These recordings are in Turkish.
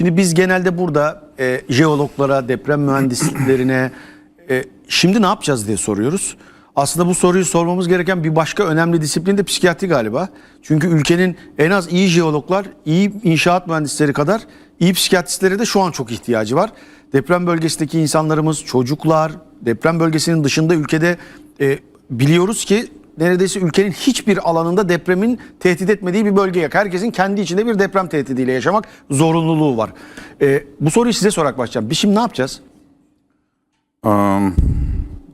Şimdi biz genelde burada e, jeologlara, deprem mühendislerine e, şimdi ne yapacağız diye soruyoruz. Aslında bu soruyu sormamız gereken bir başka önemli disiplin de psikiyatri galiba. Çünkü ülkenin en az iyi jeologlar, iyi inşaat mühendisleri kadar iyi psikiyatristlere de şu an çok ihtiyacı var. Deprem bölgesindeki insanlarımız, çocuklar, deprem bölgesinin dışında ülkede e, biliyoruz ki neredeyse ülkenin hiçbir alanında depremin tehdit etmediği bir bölge yok. Herkesin kendi içinde bir deprem tehdidiyle yaşamak zorunluluğu var. Ee, bu soruyu size sorarak başlayacağım. Biz şimdi ne yapacağız? Um,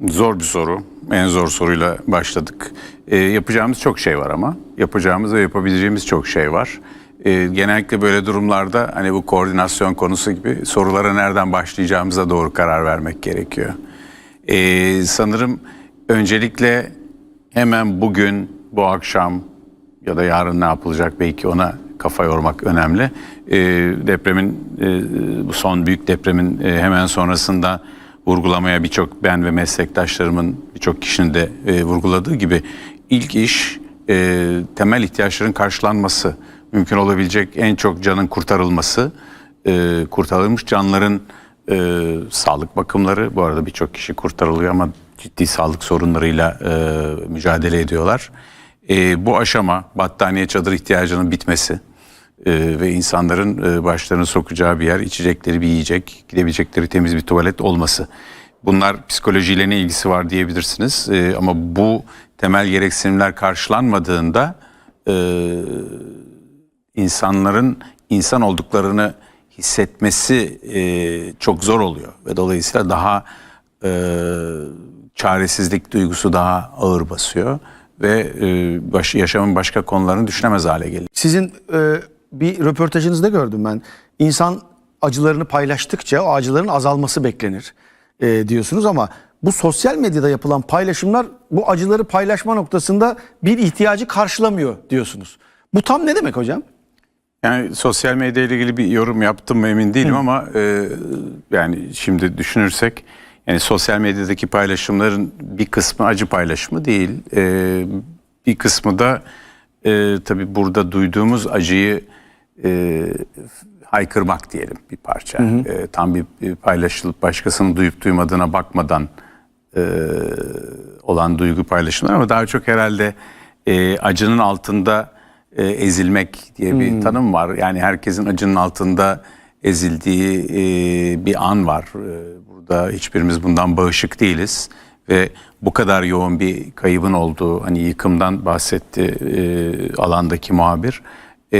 zor bir soru. En zor soruyla başladık. Ee, yapacağımız çok şey var ama. Yapacağımız ve yapabileceğimiz çok şey var. Ee, genellikle böyle durumlarda hani bu koordinasyon konusu gibi sorulara nereden başlayacağımıza doğru karar vermek gerekiyor. Ee, sanırım öncelikle hemen bugün, bu akşam ya da yarın ne yapılacak belki ona kafa yormak önemli. Ee, depremin, e, bu son büyük depremin e, hemen sonrasında vurgulamaya birçok ben ve meslektaşlarımın birçok kişinin de e, vurguladığı gibi ilk iş e, temel ihtiyaçların karşılanması, mümkün olabilecek en çok canın kurtarılması, e, kurtarılmış canların e, sağlık bakımları, bu arada birçok kişi kurtarılıyor ama ciddi sağlık sorunlarıyla e, mücadele ediyorlar. E, bu aşama battaniye çadır ihtiyacının bitmesi e, ve insanların e, başlarını sokacağı bir yer, içecekleri bir yiyecek, gidebilecekleri temiz bir tuvalet olması. Bunlar psikolojiyle ne ilgisi var diyebilirsiniz E, ama bu temel gereksinimler karşılanmadığında e, insanların insan olduklarını hissetmesi e, çok zor oluyor ve dolayısıyla daha e, çaresizlik duygusu daha ağır basıyor ve e, baş, yaşamın başka konularını düşünemez hale geliyor. Sizin e, bir röportajınızda gördüm ben. İnsan acılarını paylaştıkça o acıların azalması beklenir e, diyorsunuz ama bu sosyal medyada yapılan paylaşımlar bu acıları paylaşma noktasında bir ihtiyacı karşılamıyor diyorsunuz. Bu tam ne demek hocam? Yani sosyal medya ile ilgili bir yorum yaptım mı emin değilim ama e, yani şimdi düşünürsek yani sosyal medyadaki paylaşımların bir kısmı acı paylaşımı değil. E, bir kısmı da e, tabii burada duyduğumuz acıyı e, haykırmak diyelim bir parça. E, tam bir, bir paylaşılıp başkasının duyup duymadığına bakmadan e, olan duygu paylaşımlar ama daha çok herhalde e, acının altında e, ezilmek diye bir tanım var. Yani herkesin acının altında ezildiği e, bir an var. E, burada hiçbirimiz bundan bağışık değiliz ve bu kadar yoğun bir kaybın olduğu hani yıkımdan bahsetti e, alandaki muhabir. E,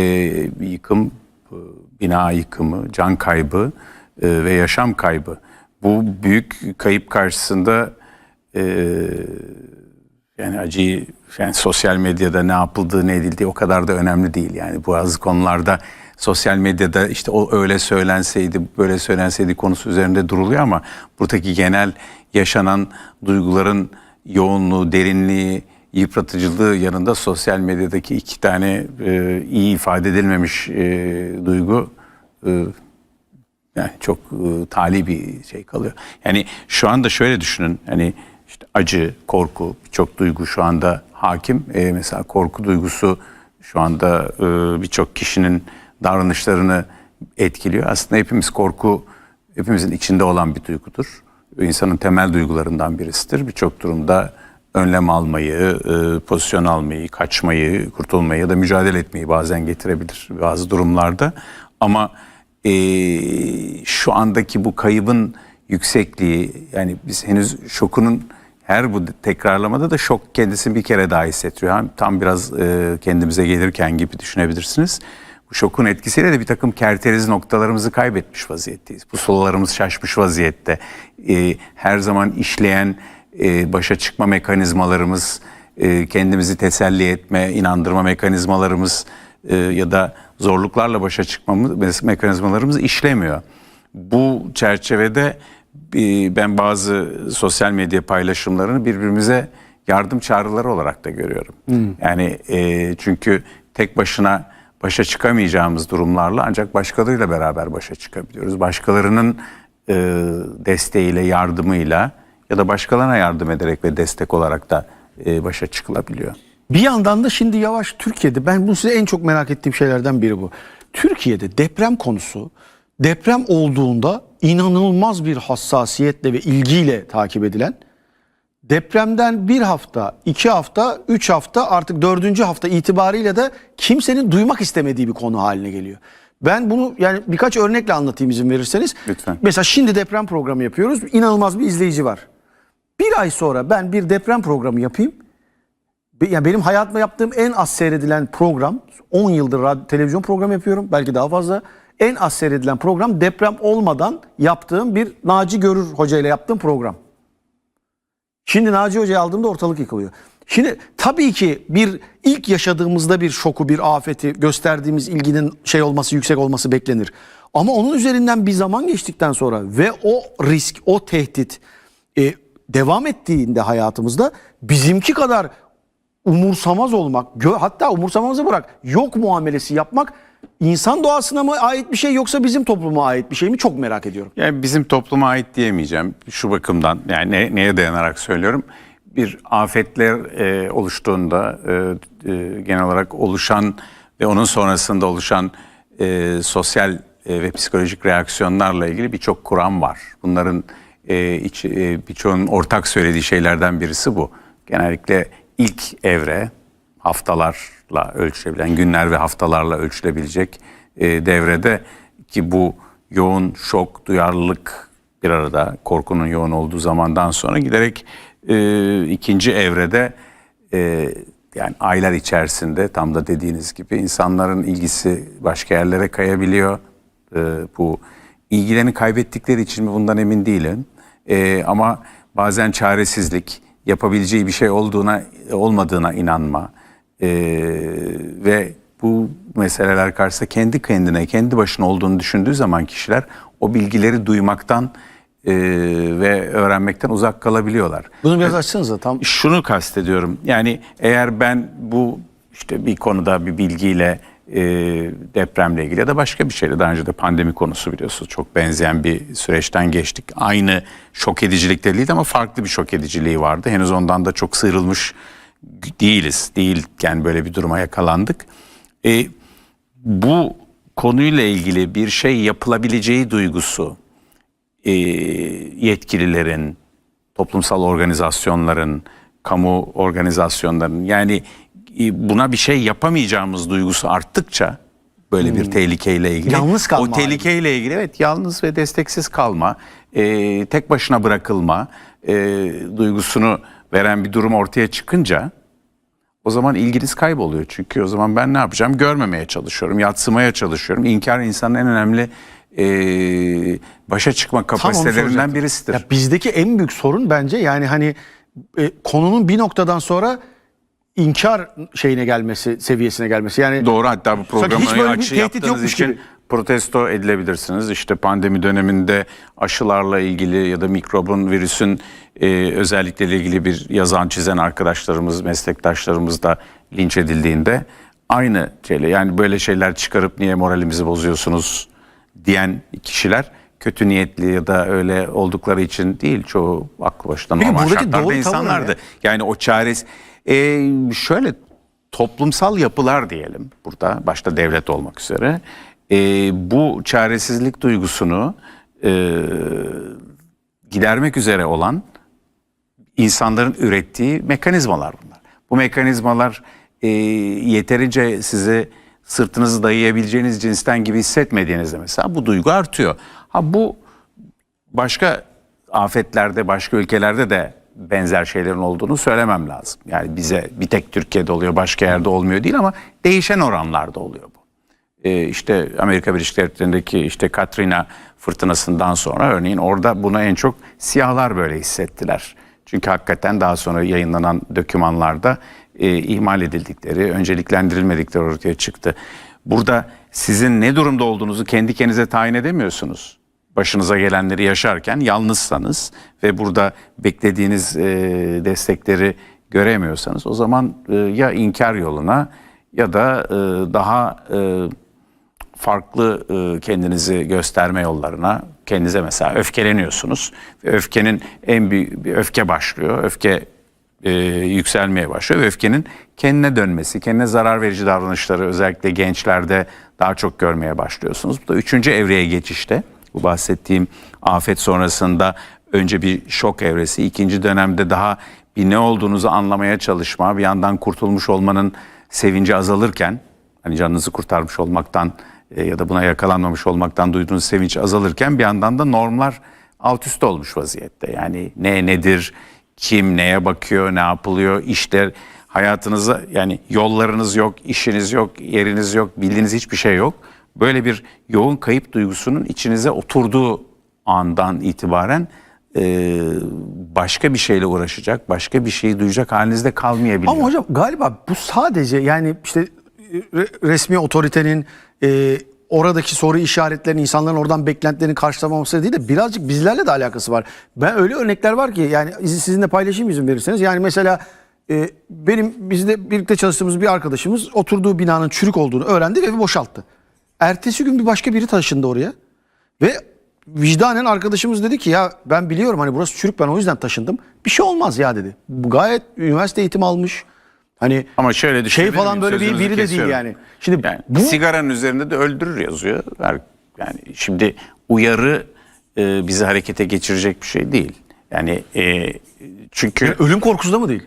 yıkım, e, bina yıkımı, can kaybı e, ve yaşam kaybı. Bu büyük kayıp karşısında e, yani acıyı yani sosyal medyada ne yapıldığı ne edildiği o kadar da önemli değil. Yani bazı konularda sosyal medyada işte o öyle söylenseydi böyle söylenseydi konusu üzerinde duruluyor ama buradaki genel yaşanan duyguların yoğunluğu, derinliği, yıpratıcılığı yanında sosyal medyadaki iki tane e, iyi ifade edilmemiş e, duygu e, yani çok e, tali bir şey kalıyor. Yani şu anda şöyle düşünün hani işte acı, korku birçok duygu şu anda hakim. E, mesela korku duygusu şu anda e, birçok kişinin davranışlarını etkiliyor. Aslında hepimiz korku hepimizin içinde olan bir duygudur. İnsanın temel duygularından birisidir. Birçok durumda önlem almayı, e, pozisyon almayı, kaçmayı, kurtulmayı ya da mücadele etmeyi bazen getirebilir bazı durumlarda. Ama e, şu andaki bu kaybın yüksekliği yani biz henüz şokunun her bu tekrarlamada da şok kendisini bir kere daha hissettiriyor. Hem tam biraz e, kendimize gelirken gibi düşünebilirsiniz. Bu şokun etkisiyle de bir takım kerteriz noktalarımızı kaybetmiş vaziyetteyiz. Pusulalarımız şaşmış vaziyette. E, her zaman işleyen e, başa çıkma mekanizmalarımız, e, kendimizi teselli etme, inandırma mekanizmalarımız e, ya da zorluklarla başa çıkmamız mekanizmalarımız işlemiyor. Bu çerçevede e, ben bazı sosyal medya paylaşımlarını birbirimize yardım çağrıları olarak da görüyorum. Yani e, çünkü tek başına başa çıkamayacağımız durumlarla ancak başkalarıyla beraber başa çıkabiliyoruz. Başkalarının e, desteğiyle, yardımıyla ya da başkalarına yardım ederek ve destek olarak da e, başa çıkılabiliyor. Bir yandan da şimdi yavaş Türkiye'de ben bu size en çok merak ettiğim şeylerden biri bu. Türkiye'de deprem konusu deprem olduğunda inanılmaz bir hassasiyetle ve ilgiyle takip edilen depremden bir hafta, iki hafta, üç hafta artık dördüncü hafta itibariyle de kimsenin duymak istemediği bir konu haline geliyor. Ben bunu yani birkaç örnekle anlatayım izin verirseniz. Lütfen. Mesela şimdi deprem programı yapıyoruz. İnanılmaz bir izleyici var. Bir ay sonra ben bir deprem programı yapayım. Yani benim hayatımda yaptığım en az seyredilen program 10 yıldır radyo, televizyon programı yapıyorum. Belki daha fazla. En az seyredilen program deprem olmadan yaptığım bir Naci Görür Hoca ile yaptığım program. Şimdi Naci Hoca'yı aldığımda ortalık yıkılıyor. Şimdi tabii ki bir ilk yaşadığımızda bir şoku, bir afeti gösterdiğimiz ilginin şey olması, yüksek olması beklenir. Ama onun üzerinden bir zaman geçtikten sonra ve o risk, o tehdit e, devam ettiğinde hayatımızda bizimki kadar umursamaz olmak, hatta umursamazı bırak, yok muamelesi yapmak insan doğasına mı ait bir şey yoksa bizim topluma ait bir şey mi çok merak ediyorum. Yani bizim topluma ait diyemeyeceğim şu bakımdan yani ne- neye dayanarak söylüyorum. Bir afetler e, oluştuğunda e, e, genel olarak oluşan ve onun sonrasında oluşan e, sosyal e, ve psikolojik reaksiyonlarla ilgili birçok kuram var. Bunların e, iç- e, birçoğunun ortak söylediği şeylerden birisi bu. Genellikle ilk evre haftalarla ölçülebilen, günler ve haftalarla ölçülebilecek e, devrede ki bu yoğun şok, duyarlılık bir arada korkunun yoğun olduğu zamandan sonra giderek e, ikinci evrede e, yani aylar içerisinde tam da dediğiniz gibi insanların ilgisi başka yerlere kayabiliyor. E, bu ilgilerini kaybettikleri için mi bundan emin değilim. E, ama bazen çaresizlik, yapabileceği bir şey olduğuna olmadığına inanma e, ve bu meseleler karşısında kendi kendine, kendi başına olduğunu düşündüğü zaman kişiler o bilgileri duymaktan e, ve öğrenmekten uzak kalabiliyorlar. Bunu biraz açsanıza tam Şunu kastediyorum. Yani eğer ben bu işte bir konuda bir bilgiyle e, depremle ilgili ya da başka bir şeyle daha önce de pandemi konusu biliyorsunuz çok benzeyen bir süreçten geçtik. Aynı şok edicilikte değildi ama farklı bir şok ediciliği vardı. Henüz ondan da çok sıyrılmış değiliz. Değilken böyle bir duruma yakalandık. E, bu konuyla ilgili bir şey yapılabileceği duygusu e, yetkililerin, toplumsal organizasyonların, kamu organizasyonlarının yani e, buna bir şey yapamayacağımız duygusu arttıkça böyle bir tehlikeyle ilgili. Yalnız kalma O tehlikeyle ilgili evet yalnız ve desteksiz kalma, e, tek başına bırakılma e, duygusunu veren bir durum ortaya çıkınca o zaman ilginiz kayboluyor. Çünkü o zaman ben ne yapacağım? Görmemeye çalışıyorum, yatsımaya çalışıyorum. İnkar insanın en önemli e, başa çıkma kapasitelerinden birisidir. Ya bizdeki en büyük sorun bence yani hani e, konunun bir noktadan sonra inkar şeyine gelmesi, seviyesine gelmesi. Yani Doğru hatta bu programı hiç böyle bir açı tehdit yaptığınız yokmuş için gibi. Protesto edilebilirsiniz. İşte pandemi döneminde aşılarla ilgili ya da mikrobun, virüsün e, özellikleriyle ilgili bir yazan çizen arkadaşlarımız, meslektaşlarımız da linç edildiğinde aynı şeyle yani böyle şeyler çıkarıp niye moralimizi bozuyorsunuz diyen kişiler kötü niyetli ya da öyle oldukları için değil çoğu aklı başında Peki normal şartlarda insanlardı. Yani o çaresi e, şöyle toplumsal yapılar diyelim burada başta devlet olmak üzere e, bu çaresizlik duygusunu e, gidermek üzere olan insanların ürettiği mekanizmalar bunlar. Bu mekanizmalar e, yeterince sizi sırtınızı dayayabileceğiniz cinsten gibi hissetmediğinizde mesela bu duygu artıyor. Ha bu başka afetlerde, başka ülkelerde de benzer şeylerin olduğunu söylemem lazım. Yani bize bir tek Türkiye'de oluyor, başka yerde olmuyor değil ama değişen oranlarda oluyor Ee, işte Amerika Birleşik Devletleri'ndeki işte Katrina fırtınasından sonra örneğin orada buna en çok siyahlar böyle hissettiler. Çünkü hakikaten daha sonra yayınlanan dokümanlarda e, ihmal edildikleri, önceliklendirilmedikleri ortaya çıktı. Burada sizin ne durumda olduğunuzu kendi kendinize tayin edemiyorsunuz. Başınıza gelenleri yaşarken yalnızsanız ve burada beklediğiniz e, destekleri göremiyorsanız o zaman e, ya inkar yoluna ya da e, daha e, farklı e, kendinizi gösterme yollarına kendinize mesela öfkeleniyorsunuz öfkenin en büyük bir öfke başlıyor. Öfke e, yükselmeye başlıyor öfkenin kendine dönmesi, kendine zarar verici davranışları özellikle gençlerde daha çok görmeye başlıyorsunuz. Bu da üçüncü evreye geçişte. Bu bahsettiğim afet sonrasında önce bir şok evresi, ikinci dönemde daha bir ne olduğunuzu anlamaya çalışma, bir yandan kurtulmuş olmanın sevinci azalırken, hani canınızı kurtarmış olmaktan e, ya da buna yakalanmamış olmaktan duyduğunuz sevinç azalırken bir yandan da normlar alt üst olmuş vaziyette. Yani ne nedir, kim neye bakıyor, ne yapılıyor, işler hayatınıza yani yollarınız yok, işiniz yok, yeriniz yok, bildiğiniz hiçbir şey yok. Böyle bir yoğun kayıp duygusunun içinize oturduğu andan itibaren e, başka bir şeyle uğraşacak, başka bir şeyi duyacak halinizde kalmayabiliyor. Ama hocam galiba bu sadece yani işte resmi otoritenin e, oradaki soru işaretlerinin insanların oradan beklentilerini karşılamaması değil de birazcık bizlerle de alakası var. Ben öyle örnekler var ki yani izin- sizinle paylaşayım izin verirseniz. Yani mesela e, benim bizde birlikte çalıştığımız bir arkadaşımız oturduğu binanın çürük olduğunu öğrendi ve evi boşalttı. Ertesi gün bir başka biri taşındı oraya ve vicdanen arkadaşımız dedi ki ya ben biliyorum hani burası çürük ben o yüzden taşındım. Bir şey olmaz ya dedi. Bu gayet üniversite eğitimi almış. Hani Ama şöyle şey düşünebilir falan böyle bir biri de değil yani. Şimdi Yani bu sigaranın üzerinde de öldürür yazıyor. Yani şimdi uyarı e, bizi harekete geçirecek bir şey değil. Yani e, çünkü ölüm korkusu da mı değil?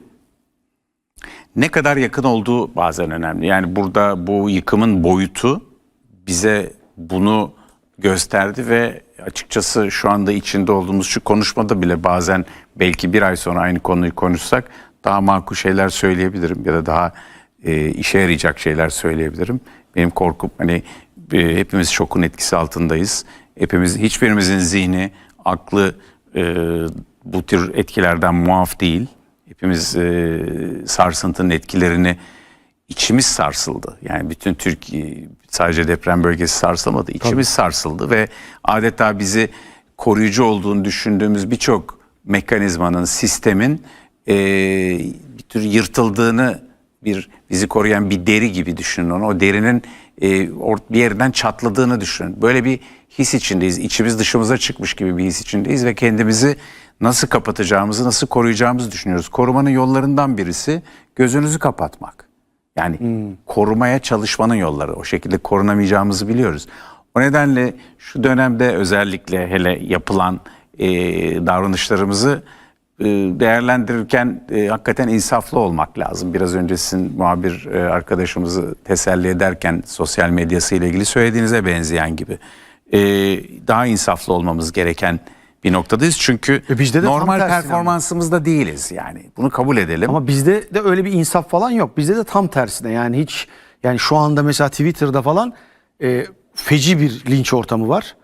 ne kadar yakın olduğu bazen önemli. Yani burada bu yıkımın boyutu bize bunu gösterdi ve açıkçası şu anda içinde olduğumuz şu konuşmada bile bazen belki bir ay sonra aynı konuyu konuşsak daha makul şeyler söyleyebilirim ya da daha e, işe yarayacak şeyler söyleyebilirim. Benim korkum hani e, hepimiz şokun etkisi altındayız. Hepimiz hiçbirimizin zihni, aklı e, bu tür etkilerden muaf değil. Hepimiz e, sarsıntının etkilerini içimiz sarsıldı. Yani bütün Türkiye sadece deprem bölgesi sarsılmadı. İçimiz sarsıldı ve adeta bizi koruyucu olduğunu düşündüğümüz birçok mekanizmanın, sistemin e, bir tür yırtıldığını bir bizi koruyan bir deri gibi düşünün onu. O derinin e, or- bir yerinden çatladığını düşünün. Böyle bir his içindeyiz. İçimiz dışımıza çıkmış gibi bir his içindeyiz ve kendimizi nasıl kapatacağımızı, nasıl koruyacağımızı düşünüyoruz. Korumanın yollarından birisi gözünüzü kapatmak. Yani korumaya çalışmanın yolları. O şekilde korunamayacağımızı biliyoruz. O nedenle şu dönemde özellikle hele yapılan e, davranışlarımızı değerlendirirken e, hakikaten insaflı olmak lazım. Biraz önce sizin muhabir e, arkadaşımızı teselli ederken sosyal medyası ile ilgili söylediğinize benzeyen gibi. E, daha insaflı olmamız gereken bir noktadayız. Çünkü E bizde de normal ama. performansımızda değiliz yani. Bunu kabul edelim. Ama bizde de öyle bir insaf falan yok. Bizde de tam tersine yani hiç yani şu anda mesela Twitter'da falan e, feci bir linç ortamı var.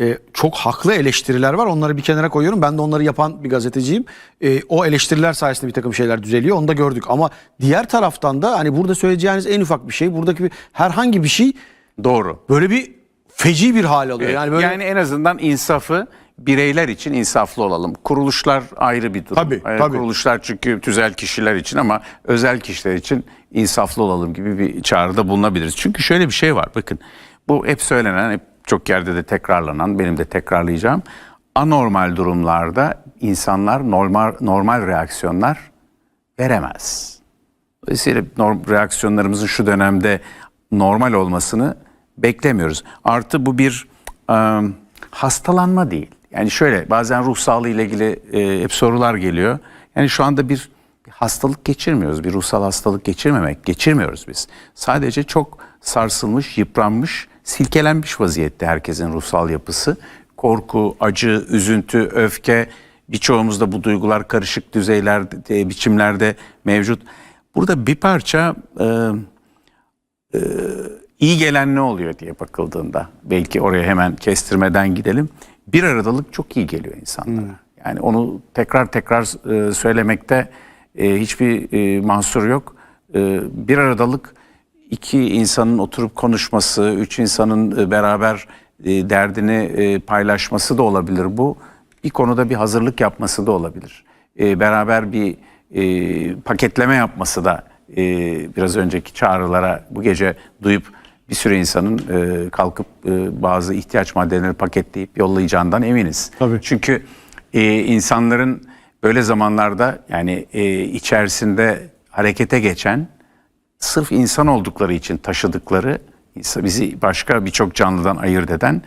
E, çok haklı eleştiriler var. Onları bir kenara koyuyorum. Ben de onları yapan bir gazeteciyim. E, o eleştiriler sayesinde bir takım şeyler düzeliyor. Onu da gördük. Ama diğer taraftan da hani burada söyleyeceğiniz en ufak bir şey, buradaki bir, herhangi bir şey Doğru. böyle bir feci bir hal alıyor. Yani böyle Yani en azından insafı bireyler için insaflı olalım. Kuruluşlar ayrı bir durum. Tabii, Ee, tabii. Kuruluşlar çünkü tüzel kişiler için ama özel kişiler için insaflı olalım gibi bir çağrıda bulunabiliriz. Çünkü şöyle bir şey var bakın bu hep söylenen hep çok yerde de tekrarlanan benim de tekrarlayacağım. Anormal durumlarda insanlar normal normal reaksiyonlar veremez. Dolayısıyla reaksiyonlarımızın şu dönemde normal olmasını beklemiyoruz. Artı bu bir e, hastalanma değil. Yani şöyle bazen ruh sağlığı ile ilgili e, hep sorular geliyor. Yani şu anda bir, bir hastalık geçirmiyoruz. Bir ruhsal hastalık geçirmemek, geçirmiyoruz biz. Sadece çok sarsılmış, yıpranmış, silkelenmiş vaziyette herkesin ruhsal yapısı. Korku, acı, üzüntü, öfke birçoğumuzda bu duygular karışık düzeylerde, biçimlerde mevcut. Burada bir parça e, e, iyi gelen ne oluyor diye bakıldığında belki oraya hemen kestirmeden gidelim. Bir aradalık çok iyi geliyor insanlara. Yani onu tekrar tekrar e, söylemekte e, hiçbir e, mahsur yok. E, bir aradalık iki insanın oturup konuşması, üç insanın e, beraber e, derdini e, paylaşması da olabilir bu. Bir konuda bir hazırlık yapması da olabilir. Beraber bir paketleme yapması da biraz önceki çağrılara bu gece duyup bir sürü insanın kalkıp bazı ihtiyaç maddelerini paketleyip yollayacağından eminiz. Tabii. Çünkü insanların böyle zamanlarda yani içerisinde harekete geçen sırf insan oldukları için taşıdıkları bizi başka birçok canlıdan ayırt eden,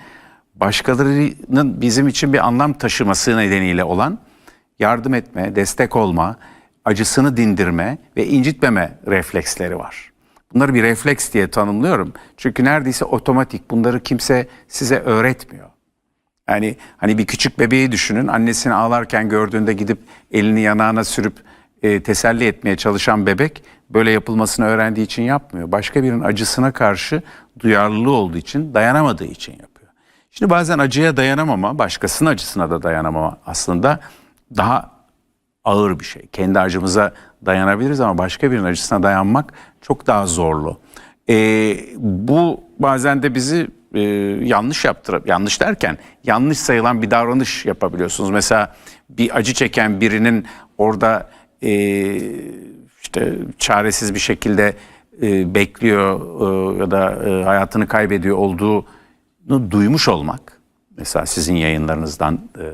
başkalarının bizim için bir anlam taşıması nedeniyle olan yardım etme, destek olma, acısını dindirme ve incitmeme refleksleri var. Bunları bir refleks diye tanımlıyorum. Çünkü neredeyse otomatik. Bunları kimse size öğretmiyor. Yani hani bir küçük bebeği düşünün. Annesini ağlarken gördüğünde gidip elini yanağına sürüp e, teselli etmeye çalışan bebek böyle yapılmasını öğrendiği için yapmıyor. Başka birinin acısına karşı duyarlılığı olduğu için, dayanamadığı için yapıyor. Şimdi bazen acıya dayanamama, başkasının acısına da dayanamama aslında daha ağır bir şey. Kendi acımıza dayanabiliriz ama başka birinin acısına dayanmak çok daha zorlu. Ee, bu bazen de bizi e, yanlış yaptırıp yanlış derken yanlış sayılan bir davranış yapabiliyorsunuz. Mesela bir acı çeken birinin orada e, işte çaresiz bir şekilde e, bekliyor e, ya da e, hayatını kaybediyor olduğunu duymuş olmak. Mesela sizin yayınlarınızdan e,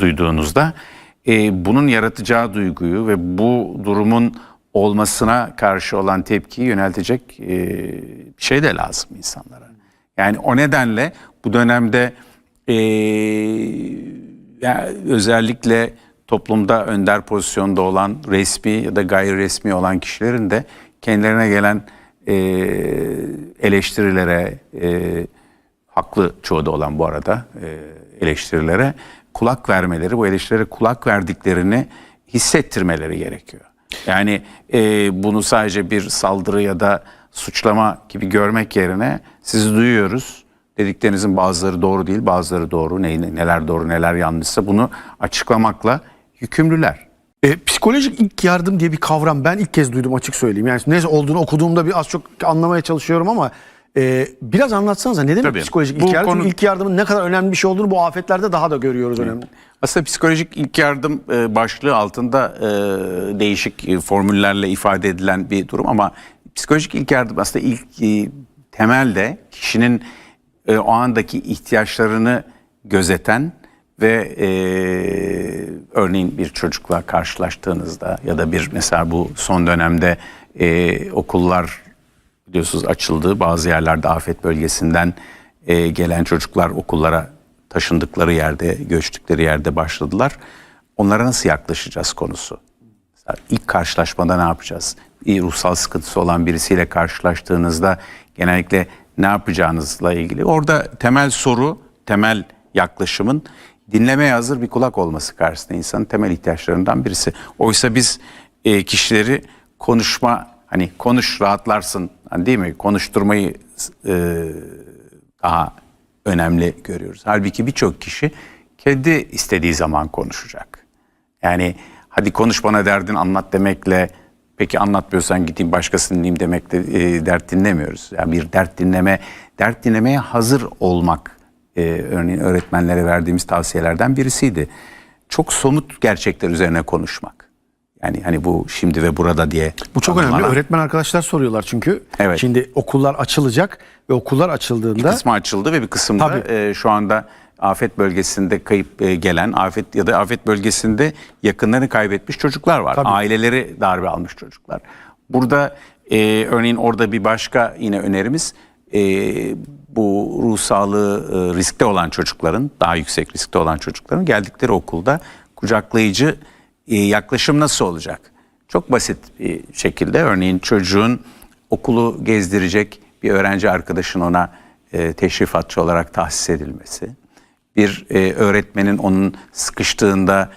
duyduğunuzda e, bunun yaratacağı duyguyu ve bu durumun olmasına karşı olan tepkiyi yöneltecek e, şey de lazım insanlara. Yani o nedenle bu dönemde e, yani özellikle toplumda önder pozisyonda olan resmi ya da gayri resmi olan kişilerin de kendilerine gelen e, eleştirilere, e, haklı çoğu da olan bu arada e, eleştirilere kulak vermeleri, bu eleştirilere kulak verdiklerini hissettirmeleri gerekiyor. Yani e, bunu sadece bir saldırı ya da suçlama gibi görmek yerine sizi duyuyoruz. Dediklerinizin bazıları doğru değil, bazıları doğru. Ne, neler doğru, neler yanlışsa bunu açıklamakla yükümlüler. E, psikolojik ilk yardım diye bir kavram ben ilk kez duydum açık söyleyeyim. Yani neyse olduğunu okuduğumda bir az çok anlamaya çalışıyorum ama e, biraz anlatsanıza ne demek Tabii. psikolojik Bu ilk yardım? konu- Çünkü ilk yardımın ne kadar önemli bir şey olduğunu bu afetlerde daha da görüyoruz önemli. Aslında psikolojik ilk yardım e, başlığı altında e, değişik e, formüllerle ifade edilen bir durum ama psikolojik ilk yardım aslında ilk e, temelde kişinin e, o andaki ihtiyaçlarını gözeten ve e, örneğin bir çocukla karşılaştığınızda ya da bir mesela bu son dönemde e, okullar biliyorsunuz açıldı. Bazı yerlerde afet bölgesinden e, gelen çocuklar okullara taşındıkları yerde, göçtükleri yerde başladılar. Onlara nasıl yaklaşacağız konusu. Mesela ilk karşılaşmada ne yapacağız? Bir ruhsal sıkıntısı olan birisiyle karşılaştığınızda genellikle ne yapacağınızla ilgili. Orada temel soru, temel yaklaşımın dinlemeye hazır bir kulak olması karşısında insanın temel ihtiyaçlarından birisi. Oysa biz e, kişileri konuşma hani konuş rahatlarsın hani değil mi? Konuşturmayı e, daha önemli görüyoruz. Halbuki birçok kişi kendi istediği zaman konuşacak. Yani hadi konuş bana derdin anlat demekle peki anlatmıyorsan gideyim başkasını dinleyeyim demekle e, dert dinlemiyoruz. Yani bir dert dinleme, dert dinlemeye hazır olmak e, örneğin öğretmenlere verdiğimiz tavsiyelerden birisiydi. Çok somut gerçekler üzerine konuşmak. Yani hani bu şimdi ve burada diye. Bu çok önemli. tanımlanan- Öğretmen arkadaşlar soruyorlar çünkü. Evet. Şimdi okullar açılacak ve okullar açıldığında kısmı açıldı ve bir kısımda Tabii. e, şu anda afet bölgesinde kayıp e, gelen afet ya da afet bölgesinde yakınlarını kaybetmiş çocuklar var. Tabii. Aileleri darbe almış çocuklar. Burada e, örneğin orada bir başka yine önerimiz e, bu ruh sağlığı e, riskte olan çocukların daha yüksek riskte olan çocukların geldikleri okulda kucaklayıcı e, yaklaşım nasıl olacak? Çok basit bir şekilde örneğin çocuğun okulu gezdirecek bir öğrenci arkadaşın ona e, teşrifatçı olarak tahsis edilmesi, bir öğretmenin onun sıkıştığında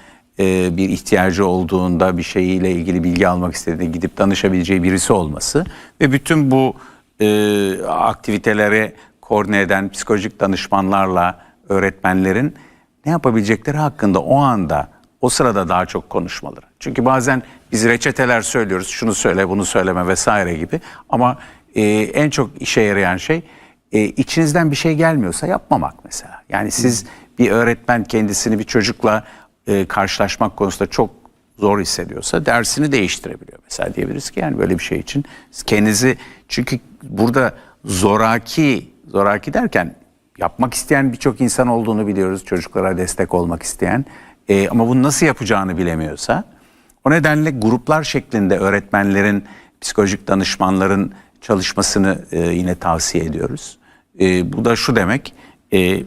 bir ihtiyacı olduğunda bir şeyiyle ilgili bilgi almak istediğinde gidip danışabileceği birisi olması ve bütün bu e, aktiviteleri koordine eden psikolojik danışmanlarla öğretmenlerin ne yapabilecekleri hakkında o anda o sırada daha çok konuşmaları. Çünkü bazen biz reçeteler söylüyoruz, şunu söyle, bunu söyleme vesaire gibi. Ama e, en çok işe yarayan şey e, içinizden bir şey gelmiyorsa yapmamak mesela. Yani siz bir öğretmen kendisini bir çocukla e, karşılaşmak konusunda çok zor hissediyorsa dersini değiştirebiliyor. Mesela diyebiliriz ki yani böyle bir şey için kendinizi çünkü burada zoraki zoraki derken yapmak isteyen birçok insan olduğunu biliyoruz. Çocuklara destek olmak isteyen. E, ama bunu nasıl yapacağını bilemiyorsa o nedenle gruplar şeklinde öğretmenlerin, psikolojik danışmanların çalışmasını e, yine tavsiye ediyoruz. E, bu da şu demek, e,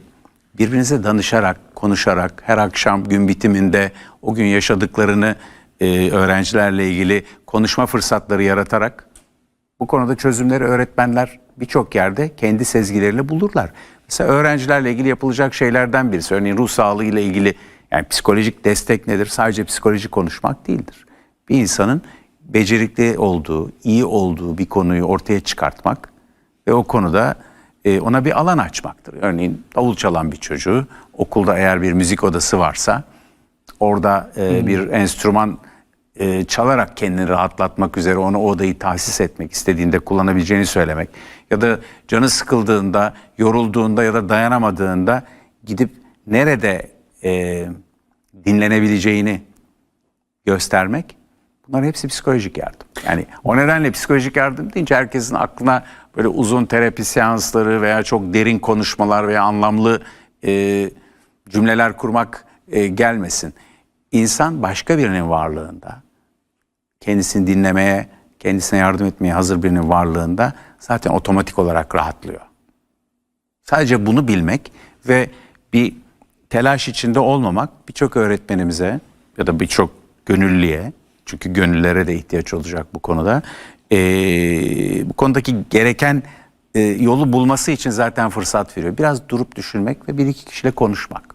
birbirinize danışarak, konuşarak, her akşam gün bitiminde o gün yaşadıklarını e, öğrencilerle ilgili konuşma fırsatları yaratarak bu konuda çözümleri öğretmenler birçok yerde kendi sezgileriyle bulurlar. Mesela öğrencilerle ilgili yapılacak şeylerden birisi, örneğin ruh sağlığı ile ilgili yani psikolojik destek nedir? Sadece psikolojik konuşmak değildir. Bir insanın becerikli olduğu, iyi olduğu bir konuyu ortaya çıkartmak ve o konuda e, ona bir alan açmaktır. Örneğin davul çalan bir çocuğu, okulda eğer bir müzik odası varsa orada e, bir enstrüman e, çalarak kendini rahatlatmak üzere onu o odayı tahsis etmek istediğinde kullanabileceğini söylemek ya da canı sıkıldığında, yorulduğunda ya da dayanamadığında gidip nerede e, dinlenebileceğini göstermek bunlar hepsi psikolojik yardım. Yani o nedenle psikolojik yardım deyince herkesin aklına böyle uzun terapi seansları veya çok derin konuşmalar veya anlamlı e, cümleler kurmak e, gelmesin. İnsan başka birinin varlığında kendisini dinlemeye, kendisine yardım etmeye hazır birinin varlığında zaten otomatik olarak rahatlıyor. Sadece bunu bilmek ve bir telaş içinde olmamak birçok öğretmenimize ya da birçok gönüllüye çünkü gönüllere de ihtiyaç olacak bu konuda eee, bu konudaki gereken eee, yolu bulması için zaten fırsat veriyor. Biraz durup düşünmek ve bir iki kişiyle konuşmak.